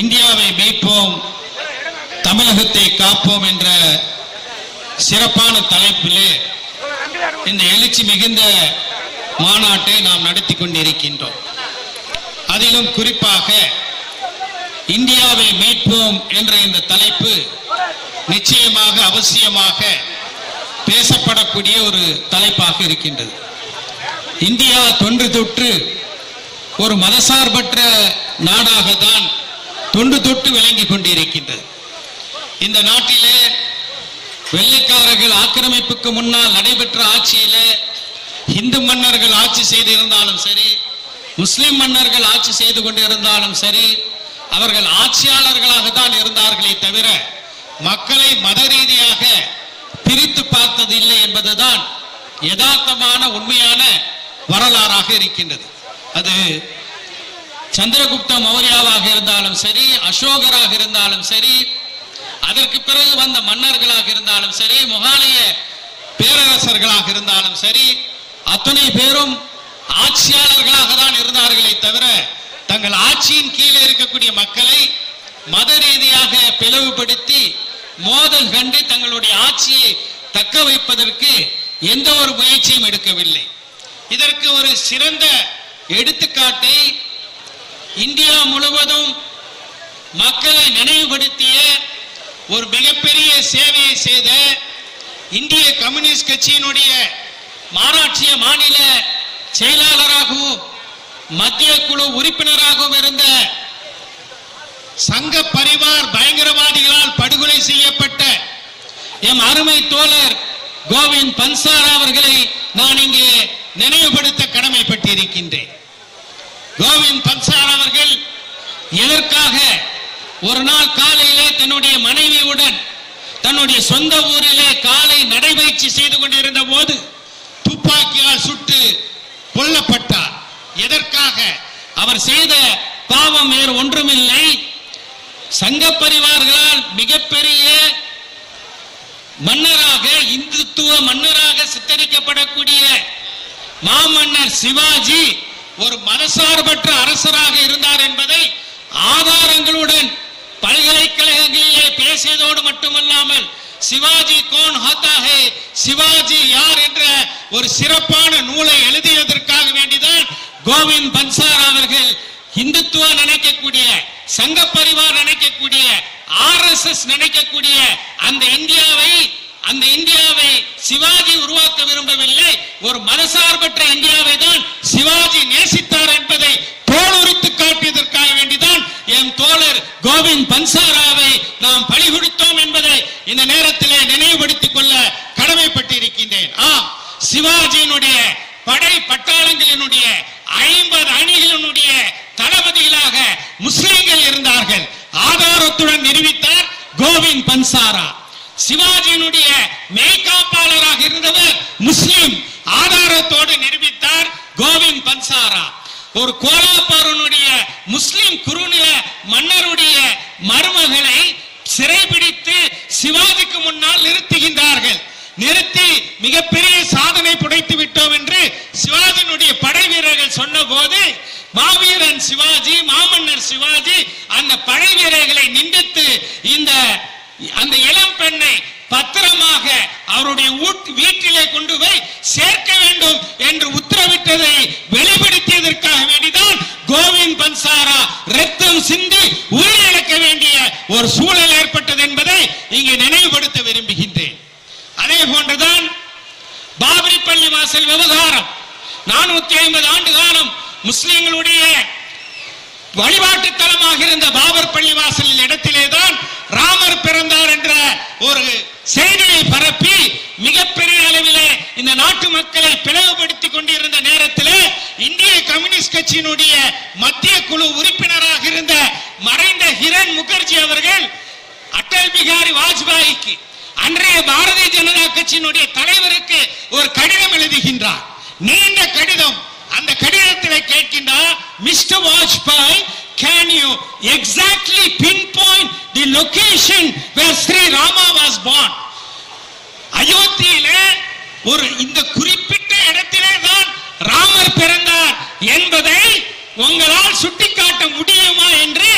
இந்தியாவை மீட்போம் தமிழகத்தை காப்போம் என்ற சிறப்பான தலைப்பிலே இந்த எழுச்சி மிகுந்த மாநாட்டை நாம் நடத்தி கொண்டிருக்கின்றோம். அதிலும் குறிப்பாக இந்தியாவை மீட்போம் என்ற இந்த தலைப்பு நிச்சயமாக அவசியமாக பேசப்படக்கூடிய ஒரு தலைப்பாக இருக்கின்றது. இந்தியா தொன்று தொற்று ஒரு மதசார்பற்ற நாடாக தான் தொண்டு தொட்டு விளங்கிக் கொண்டிருக்கின்றது. இந்த நாட்டிலே வெள்ளைக்காரர்கள் ஆக்கிரமிப்புக்கு முன்னால் நடைபெற்ற ஆட்சியிலே இந்து மன்னர்கள் ஆட்சி செய்திருந்தாலும் சரி முஸ்லிம் மன்னர்கள் ஆட்சி செய்து கொண்டிருந்தாலும் சரி அவர்கள் ஆட்சியாளர்களாக தான் இருந்தார்களே தவிர மக்களை மத ரீதியாக பிரித்து பார்த்தது இல்லை என்பதுதான் யதார்த்தமான உண்மையான வரலாறாக இருக்கின்றது. அது சந்திரகுப்த மௌரியாவாக இருந்தாலும் சரி அசோகராக இருந்தாலும் சரி அதற்கு பிறகு வந்த மன்னர்களாக இருந்தாலும் சரி முகாலய பேரரசர்களாக இருந்தாலும் சரி அத்தனை பேரும் ஆட்சியாளர்களாக தான் இருந்தார்களே தவிர தங்கள் ஆட்சியின் கீழே இருக்கக்கூடிய மக்களை மத ரீதியாக பிளவுபடுத்தி மோதல் கண்டு தங்களுடைய ஆட்சியை தக்க வைப்பதற்கு எந்த ஒரு முயற்சியும் எடுக்கவில்லை. இதற்கு ஒரு சிறந்த எடுத்துக்காட்டை இந்தியா முழுவதும் மக்களை நினைவுபடுத்திய ஒரு மிகப்பெரிய சேவையை செய்த இந்திய கம்யூனிஸ்ட் கட்சியினுடைய மாநாட்சிய மாநில செயலாளராகவும் மத்திய குழு உறுப்பினராகவும் இருந்த சங்க பரிவார் பயங்கரவாதிகளால் படுகொலை செய்யப்பட்ட எம் அருமை தோழர் கோவிந்த் பன்சாரா அவர்களை நான் இங்கே நினைவுபடுத்த கடமைப்பட்டிருக்கின்றேன். கோவிந்த் பன்சார் அவர்கள் எதற்காக ஒரு நாள் காலையிலே தன்னுடைய மனைவியுடன் தன்னுடைய சொந்த ஊரிலே காலை நடைபயிற்சி செய்து கொண்டிருந்த போது துப்பாக்கியால் சுட்டு கொல்லப்பட்டார். எதற்காக? அவர் செய்த பாவம் வேறு ஒன்றுமில்லை. சங்க பரிவார்களால் மிகப்பெரிய மன்னராக இந்துத்துவ மன்னராக சித்தரிக்கப்படக்கூடிய மாமன்னர் சிவாஜி ஒரு மதசார்பற்ற அரசராக இருந்தார் என்பதை ஆதாரங்களுடன் பல்கலைக்கழகங்களிலே பேசியதோடு மட்டுமல்லாமல் சிவாஜி கோன் ஹோத்தா ஹே சிவாஜி யார் என்ற ஒரு சிறப்பான நூலை எழுதியதற்காக வேண்டிதான் கோவிந்த் பன்சார் அவர்கள் இந்துத்துவ நினைக்கக்கூடிய சங்க பரிவார் நினைக்கக்கூடிய ஆர்எஸ்எஸ் நினைக்கக்கூடிய அந்த இந்தியாவை அந்த இந்தியாவை சிவாஜி உருவாக்க விரும்பவில்லை. ஒரு மதசார்பற்ற இந்தியாவை தான் சிவாஜி நேசித்தார் என்பதை தோலுரித்து காட்டியதற்காக வேண்டிதான் என் தோழர் கோவிந்த் பன்சாராவை நாம் பழி கொடுத்தோம் என்பதை இந்த நேரத்திலே நினைவுபடுத்திக் கொள்ள கடமைப்பட்டிருக்கின்றேன். ஆம் சிவாஜியினுடைய படை பட்டாளங்களினுடைய ஐம்பது அணிகளினுடைய தளபதிகளாக முஸ்லிம்கள் இருந்தார்கள். ஆதாரத்துடன் நிரூபித்தார் கோவிந்த் பன்சாரா. சிவாஜியினுடைய மேய்காப்பாளராக இருந்தவர் முஸ்லிம் ஆதாரத்தோடு நிரூபித்தார் கோவிந்த் பன்சாரா. ஒரு கோலாப்பூரனுடைய முஸ்லிம் குறுநில மன்னருடைய மருமகளை சிறைபிடித்து சிவாஜிக்கு முன்னால் நிறுத்துகின்றார்கள். நிறுத்தி மிகப்பெரிய சாதனை புடைத்து விட்டோம் என்று சிவாஜியினுடைய படை வீரர்கள் சொன்ன போது மாவீரன் சிவாஜி மாமன்னர் சிவாஜி அந்த படை வீரர்களை நிந்தித்து இந்த அந்த இளம் பெண்ணை பத்திரமாக அவருடைய வீட்டிலே கொண்டு போய் சேர்க்க வேண்டும் என்று உத்தரவிட்டதை வெளிப்படுத்தியதற்காக வேண்டிதான் கோவிந்த் பன்சாரா ரத்தம் சிந்தி உயிரிழக்க வேண்டிய ஒரு சூழல் ஏற்பட்டது என்பதை இங்கே நினைவுபடுத்த விரும்புகின்றேன். அதே போன்றுதான் பாபரி பள்ளி வாசல் விவகாரம். நானூத்தி ஐம்பது ஆண்டு காலம் முஸ்லிம்களுடைய வழிபாட்டு தலமாக இருந்த பாபர் பள்ளிவாசல் இடத்திலே தான் ராமர் பிறந்தார் என்ற ஒரு செய்தியை பரப்பி மிகப்பெரிய அளவிலே இந்த நாட்டு மக்களை பிளவுபடுத்திக் கொண்டிருந்த நேரத்தில் இந்திய கம்யூனிஸ்ட் கட்சியினுடைய மத்திய குழு உறுப்பினராக இருந்த மறைந்த ஹிரண் முகர்ஜி அவர்கள் அடல் பிகாரி வாஜ்பாய்க்கு அன்றைய பாரதிய ஜனதா கட்சியினுடைய தலைவருக்கு ஒரு கடிதம் எழுதுகின்றார். நீண்ட கடிதம். அந்த கடிதத்தில் கேட்கின்றார் mister Vajpayee can you exactly pinpoint the where where Shri was born? அயோத்தியிலே ஒரு இந்த குறிப்பிட்ட இடத்திலே தான் ராமர் பிறந்தார் என்பதை உங்களால் சுட்டிக்காட்ட முடியுமா என்று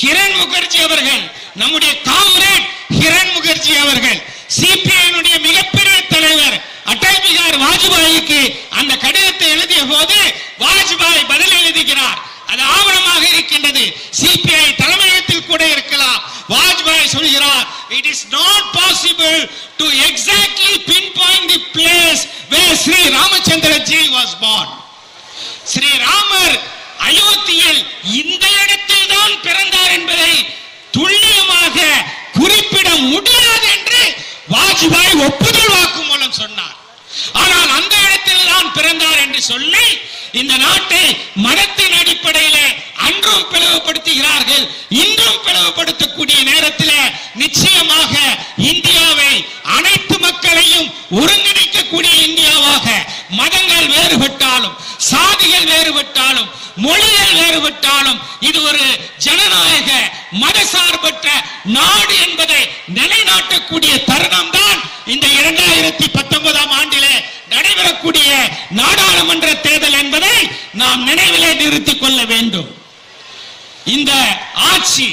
ஹிரண் முகர்ஜி அவர்கள் நம்முடைய காம்ரேட் ஹிரண் முகர்ஜி அவர்கள் சிபிஐனுடைய மிகப்பெரிய தலைவர் அடல் பிகார் வாஜ்பாய்க்கு அந்த கடிதத்தை எழுதிய போது வாஜ்பாய் பதில் எழுதுகிறார். அது ஆவணமாக இருக்கின்றது. சிபிஐ தலைமையகத்தில் கூட இருக்கலாம். வாஜ்பாய் சொல்கிறார் it is not possible to exactly pinpoint the place where Shri Ramachandra ji was born ஸ்ரீராமர் அயோத்தியில் இந்த இடத்தில் தான் பிறந்தார் என்பதை துல்லியமாக குறிப்பிட முடியாது என்று வாஜ்பாய் ஒப்புதல் வாக்கு மூலம் சொன்னார். ஆனால் அந்த இடத்தில் தான் பிறந்தார் என்று சொல்லி இந்த நாட்டை மதத்தின் அடிப்படையில அன்றும் பிளவுபடுத்துகிறார்கள் இன்றும் பிளவுபடுத்தக்கூடிய நேரத்தில் நிச்சயமாக இந்தியாவை அனைத்து மக்களையும் ஒருங்கிணைக்கக்கூடிய இந்தியாவாக மதங்கள் வேறுபட்டாலும் சாதிகள் வேறுபட்டாலும் மொழிகள் வேறுபட்டாலும் இது ஒரு ஜனநாயக மதசார்பற்ற நாடு என்பதை நிலைநாட்டக்கூடிய தருணம் தான் இந்த இரண்டாயிரத்தி பத்தொன்பதாம் ஆண்டிலே நடைபெறக்கூடிய நாடாளுமன்ற தேர்தல் என்பதை நாம் நினைவிலே நிறுத்திக் கொள்ள வேண்டும். இந்த ஆட்சி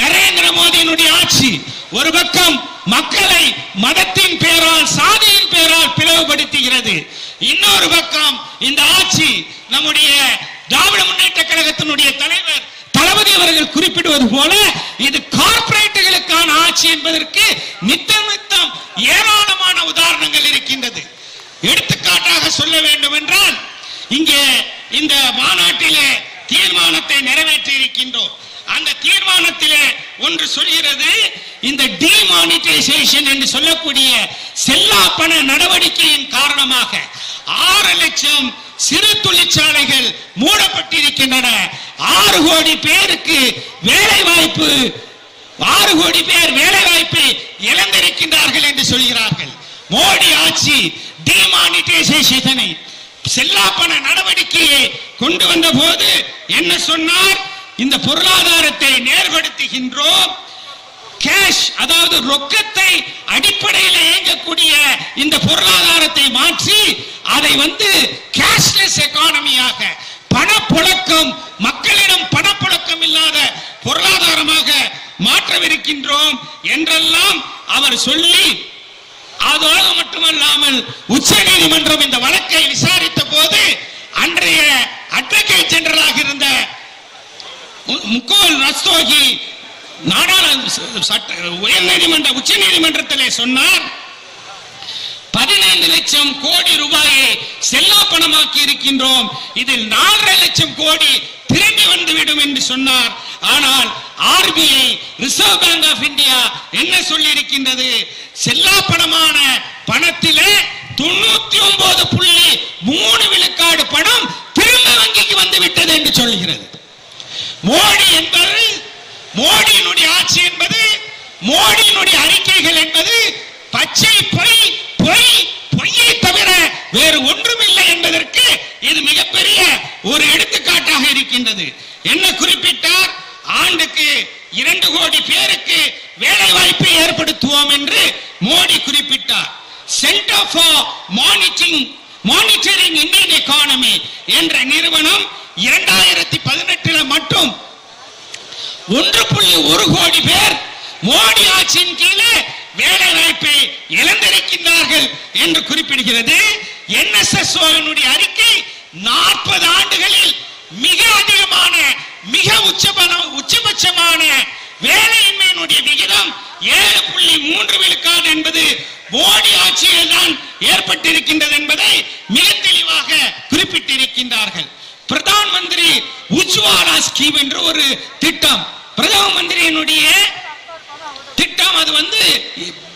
நரேந்திர மோடியினுடைய ஆட்சி ஒரு பக்கம் மக்களை மதத்தின் பெயரால் சாதியின் பெயரால் பிளவுபடுத்துகிறது. இன்னொரு பக்கம் இந்த ஆட்சி நம்முடைய திராவிட முன்னேற்ற கழகத்தினுடைய தலைவர் தளபதி அவர்கள் குறிப்பிடுவது போல இது கார்ப்பரேட்டுகளுக்கான ஆட்சி என்பதற்கு நித்தம் நித்தம் ஏராளமான உதாரணங்கள் இருக்கின்றது. எடுத்துக்காட்டாக சொல்ல வேண்டும் என்றால் இங்கே இந்த மாநாட்டிலே தீர்மானத்தை நிறைவேற்றி இருக்கின்றோம் அந்த தீர்மானத்திலே ஒன்று சொல்கிறது இந்த டிமானிட்டைசேஷன் என்று சொல்லக்கூடிய செல்லா பண நடவடிக்கையின் காரணமாக ஆறு லட்சம் சிறு தொழிற்சாலைகள் மூடப்பட்டிருக்கின்றன. ஆறு கோடி பேருக்கு வேலை வாய்ப்பு ஆறு கோடி பேர் வேலை வாய்ப்பை இழந்திருக்கின்றார்கள் என்று சொல்கிறார்கள். மோடி ஆட்சி டிமானிட்டைசேஷனை செல்லாப்பண நடவடிக்கையை கொண்டு வந்த போது என்ன சொன்னார்? இந்த பொருளாதாரத்தை நேர்படுத்துகின்றோம். கேஷ் அதாவது ரொக்கத்தை அடிப்படையில் இயங்கக்கூடிய இந்த பொருளாதாரத்தை மாற்றி அதை வந்து கேஷ்லெஸ் எக்கானமியாக பணப்புழக்கம் மக்களிடம் பணப்புழக்கம் இல்லாத பொருளாதாரமாக மாற்றவிருக்கின்றோம் என்றெல்லாம் அவர் சொல்லி அதோடு மட்டுமல்லாமல் உச்ச நீதிமன்றம் இந்த வழக்கை விசாரித்த போது அன்றைய அட்வொகேட் ஜெனரலாக இருந்த மு- முகோல் ரஸ்தோகி நாடாளுமன்ற உயர் நீதிமன்ற உச்ச நீதிமன்றத்திலே சொன்னார் பதினைந்து லட்சம் கோடி ரூபாயை செல்லா பணமாக்கி இருக்கின்றோம். இதில் நாலரை லட்சம் கோடி திரும்பி வந்துவிடும் என்று சொன்னார். ஆனால் RBI reserve bank of India என்ன சொல்லி இருக்கின்றது செல்லா பணமான பணத்திலே தொண்ணூத்தி ஒன்பது புள்ளி மூணு விழுக்காடு பணம் திரும்ப வங்கிக்கு வந்து விட்டது என்று சொல்கிறது மோடி என்பது மோடியினுடைய ஆட்சி என்பது மோடியினுடைய அறிக்கைகள் என்பது பச்சை பொய் பொய் பொய்யை தவிர வேறு ஒன்றுமில்லை என்பதற்கு இது மிகப்பெரிய ஒரு எடுத்துக்காட்டாக இருக்கின்றது. என்ன குறிப்பிட்டார்? ஆண்டுக்கு இரண்டு கோடி பேருக்கு வேலை வாய்ப்பை ஏற்படுத்துவோம் என்று மோடி குறிப்பிட்டார். Centre for monitoring monitoring Indian economy என்ற நிறுவனம் இரண்டாயிரத்தி பதினெட்டுல மட்டும் ஒன்று புள்ளி ஒரு கோடி பேர் மோடி ஆட்சியின் கீழே வேலை வாய்ப்பை இழந்திருக்கின்றார்கள் என்று குறிப்பிடுகிறது. என்எஸ்எஸ் அறிக்கை நாற்பது ஆண்டுகளில் மிக அதிகமான மிக உச்சபலம் உச்சபட்சமான வேலையின்மையினுடைய விகிதம் ஏழு புள்ளி மூன்று விழுக்காடு என்பது மோடி ஆட்சியில் தான் ஏற்பட்டிருக்கின்றது என்பதை மிக தெளிவாக குறிப்பிட்டிருக்கின்றார்கள். பிரதான் மந்திரி உஜ்வாலா ஸ்கீம் என்ற ஒரு திட்டம். பிரதம மந்திரியினுடைய திட்டம் அது வந்து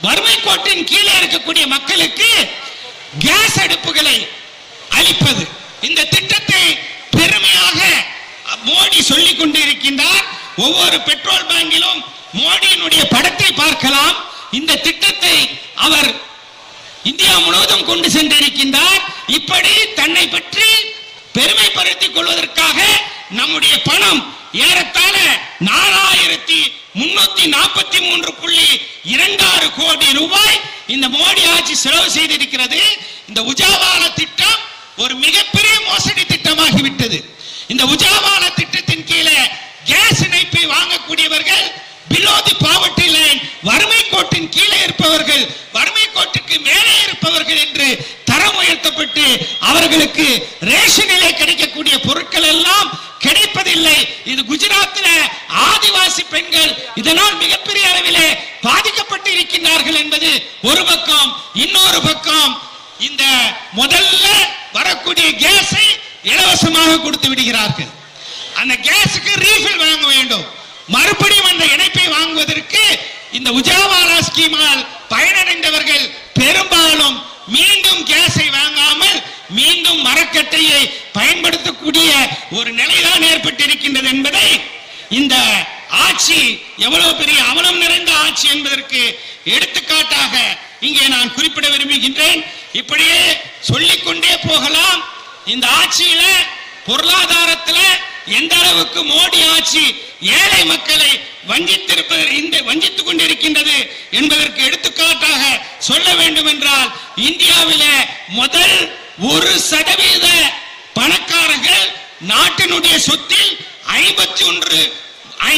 வறுமை கோட்டின் கீழே இருக்கக்கூடிய மக்களுக்கு கேஸ் அடுப்புகளை அளிப்பது. இந்த திட்டத்தை பெருமையாக மோடி சொல்லிக் கொண்டிருக்கின்றார். ஒவ்வொரு பெட்ரோல் பேங்கிலும் மோடியினுடைய படத்தை பார்க்கலாம். இந்த திட்டத்தை அவர் இந்தியா முழுவதும் கொண்டு சென்றிருக்கின்றார். இப்படி தன்னை பற்றி பெருமைப்படுத்திக் கொள்வதற்காக நம்முடைய பணம் ஏறத்தாழ நாலாயிரத்தி முன்னூத்தி நாற்பத்தி மூன்று புள்ளி இரண்டாறு கோடி ரூபாய் இந்த மோடி ஆட்சி செலவு செய்திருக்கிறது. இந்த உஜாவால திட்டம் ஒரு மிகப்பெரிய மோசடி திட்டமாகிவிட்டது. இந்த உஜாவால திட்டத்தின் கீழே கேஸ் இணைப்பை வாங்கக்கூடியவர்கள் பிலோ தி பாவர்ட்டி வறுமை கோட்டின் கீழே இருப்பவர்கள் வறுமை கோட்டுக்கு மேலே இருப்பவர்கள் என்று தரம் உயர்த்தப்பட்டு அவர்களுக்கு ரேஷனிலே கிடைக்கக்கூடிய பொருட்கள் எல்லாம் கிடைப்பதில்லை. இது குஜராத்தில் ஆதிவாசி பெண்கள் இதனால் மிகப்பெரிய அளவிலே பாதிக்கப்பட்டு இருக்கின்றார்கள் என்பது ஒரு பக்கம். இன்னொரு பக்கம் இந்த முதல்ல வரக்கூடிய கேஸை இலவசமாக கொடுத்து விடுகிறார்கள். அந்த கேஸுக்கு ரீஃபில் வாங்க வேண்டும். மறுபடியும் அந்த இணைப்பை வாங்குவதற்கு இந்த உஜாவாலா ஸ்கீமால் பயனடைந்தவர்கள் பெரும்பாலும் மீண்டும் கேஸை வாங்காமல் மீண்டும் மரக்கட்டையை பயன்படுத்தக்கூடிய ஒரு நிலைதான் ஏற்பட்டிருக்கின்றது என்பதை இந்த ஆட்சி எவ்வளவு பெரிய அவலம் நிறைந்த ஆட்சி என்பதற்கு எடுத்துக்காட்டாக இங்கே நான் குறிப்பிட விரும்புகின்றேன். இப்படியே சொல்லிக்கொண்டே போகலாம். இந்த ஆட்சியில பொருளாதாரத்துல எந்த அளவுக்கு மோடி ஆட்சி ஏழை மக்களை வஞ்சித்திருப்பது இந்த வஞ்சித்துக் கொண்டிருக்கின்றது என்பதற்கு எடுத்துக்காட்டாக சொல்ல வேண்டும் என்றால் இந்தியாவில முதல் ஒரு சதவீத பணக்காரர்கள் நாட்டினுடைய சொத்தில் ஐம்பத்தி ஒன்று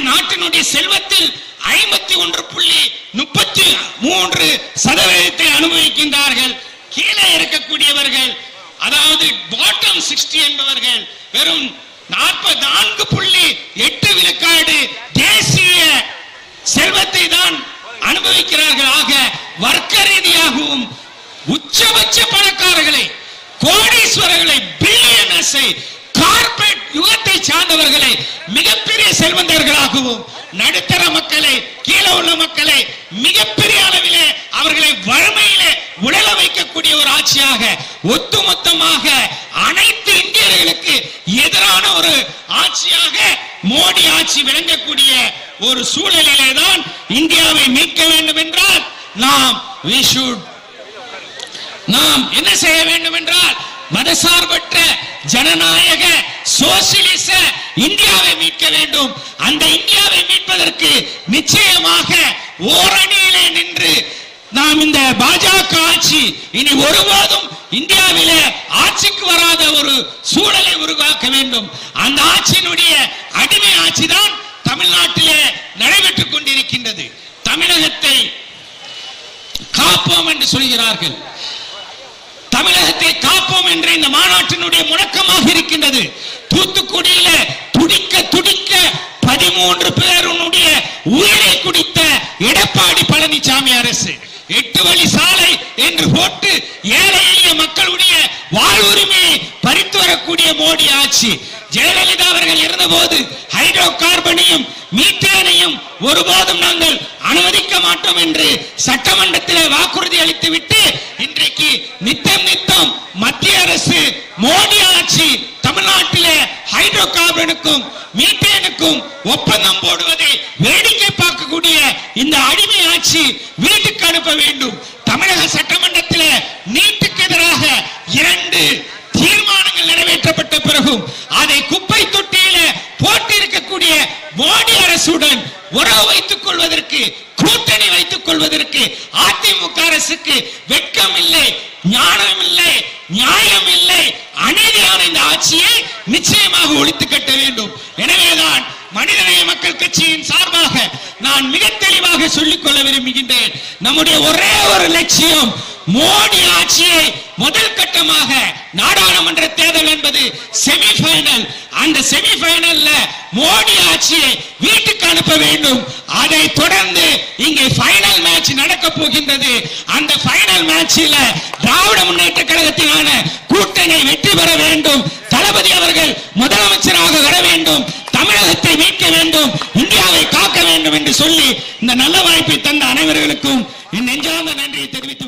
நாட்டினுடைய செல்வத்தில் ஐம்பத்தி ஒன்று புள்ளி முப்பத்தி மூன்று சதவீதத்தை அனுபவிக்கின்றார்கள். கீழே இருக்கக்கூடியவர்கள் அதாவது பாட்டம் சிக்ஸ்டி என்பவர்கள் வெறும் நாற்பத்தி நான்கு புள்ளி எட்டு விழுக்காடு தேசிய செல்வத்தை தான் அனுபவிக்கிறார்கள் ஆக வர்க்க ரீதியாகவும் உச்சபட்ச பணக்காரர்களை கோடீஸ்வரர்களை பில்லியனர்ஸை கார்பரேட் யுகத்தை சார்ந்தவர்களை மிகப்பெரிய செல்வந்தர்களாகவும் நடுத்தர மக்களை கீழே உள்ள மக்களை மிகப்பெரிய அளவிலே அவர்களை வறுமையிலே உடல வைக்கக்கூடிய ஒரு ஆட்சியாக ஒட்டுமொத்தமாக அனைத்து இந்தியர்களுக்கு எதிரான ஒரு ஆட்சியாக மோடி ஆட்சி விளங்கக்கூடிய ஒரு சூழலிலே தான் இந்தியாவை மீட்க வேண்டும் என்றால் நாம் we நாம் என்ன செய்ய வேண்டும் என்றால் மதசார்பற்ற ஜனநாயக சோசியலிச இந்தியாவை மீட்க வேண்டும். அந்த இந்தியாவை மீட்பதற்கு நிச்சயமாக ஓரணியிலே நின்று நாம் இந்த பாஜக ஆட்சி இனி ஒருபோதும் இந்தியாவிலே ஆட்சிக்கு வராத ஒரு சூழலை உருவாக்க வேண்டும். அந்த ஆட்சியினுடைய அடிமை ஆட்சி தான் தமிழ்நாட்டிலே நடைபெற்றுக் கொண்டிருக்கின்றது. தமிழகத்தை காப்போம் என்று சொல்கிறார்கள். தமிழகத்தை காப்போம் என்ற இந்த மாநாட்டினுடைய முழக்கமாக இருக்கின்றது. தூத்துக்குடியில துடிக்க துடிக்க பதிமூன்று பேருடைய உயிரை குடித்த எடப்பாடி பழனிசாமி அரசு. எட்டு வழி சாலை என்று போட்டு ஏழை எளிய மக்களுடைய வாழ்வுரிமையை பறித்து வரக்கூடிய மோடி ஆட்சி. ஜெயலலிதா அவர்கள் இருந்தபோது ஹைட்ரோ கார்பனையும் மீத்தேனையும் ஒருபோதும் நாங்கள் அனுமதிக்க மாட்டோம் என்று சட்டமன்றத்தில் வாக்குறுதி அளித்து விட்டு இன்றைக்கு நித்தம் நித்தம் மத்திய அரசு மோடி ஆட்சி தமிழ்நாட்டிலே ஹைட்ரோ கார்பனுக்கும் மீத்தேனுக்கும் ஒப்பந்தம் போடுவதை வேடிக்கை பார்க்கக்கூடிய இந்த அடிமை ஆட்சி வீட்டுக்கு அனுப்ப வேண்டும். தமிழக சட்டமன்றத்தில் நீட்டுக்கு எதிராக இரண்டு தீர்மானங்கள் நிறைவேற்றப்பட்ட பிறகும் அதை குப்பை தொட்டியில போட்டிருக்கக்கூடிய மோடி அரசுடன் உறவு வைத்துக் கொள்வதற்கு கூட்டணி வைத்துக் கொள்வதற்கு அதிமுக அரசுக்கு வெட்கம் இல்லை ஞானம் இல்லை நியாயம் இல்லை அநீதியான இந்த ஆட்சியை நிச்சயமாக ஒழித்து கட்ட வேண்டும். எனவேதான் மனிதநேய மக்கள் கட்சியின் சார்பாக நான் மிக தெளிவாக சொல்லிக் கொள்ள விரும்புகின்றேன். நம்முடைய ஒரே ஒரு லட்சியம் மோடி ஆட்சியை முதல் கட்டமாக நாடாளுமன்ற தேர்தல் என்பது செமிஃபைனல் அந்த செமிஃபைனல்ல மோடி ஆட்சியை வீட்டுக்கு அனுப்ப வேண்டும். அதை தொடர்ந்து இங்கே ஃபைனல் மேட்ச் நடக்க போகின்றது. அந்த ஃபைனல் மேட்சில் திராவிட முன்னேற்ற கழகத்திலான கூட்டணி வெற்றி பெற வேண்டும். தளபதி அவர்கள் முதலமைச்சராக வர வேண்டும். தமிழகத்தை மீட்க வேண்டும் இந்தியாவை காக்க வேண்டும் என்று சொல்லி இந்த நல்ல வாய்ப்பை தந்த அனைவர்களுக்கும் என் நெஞ்சார்ந்த நன்றியை தெரிவித்து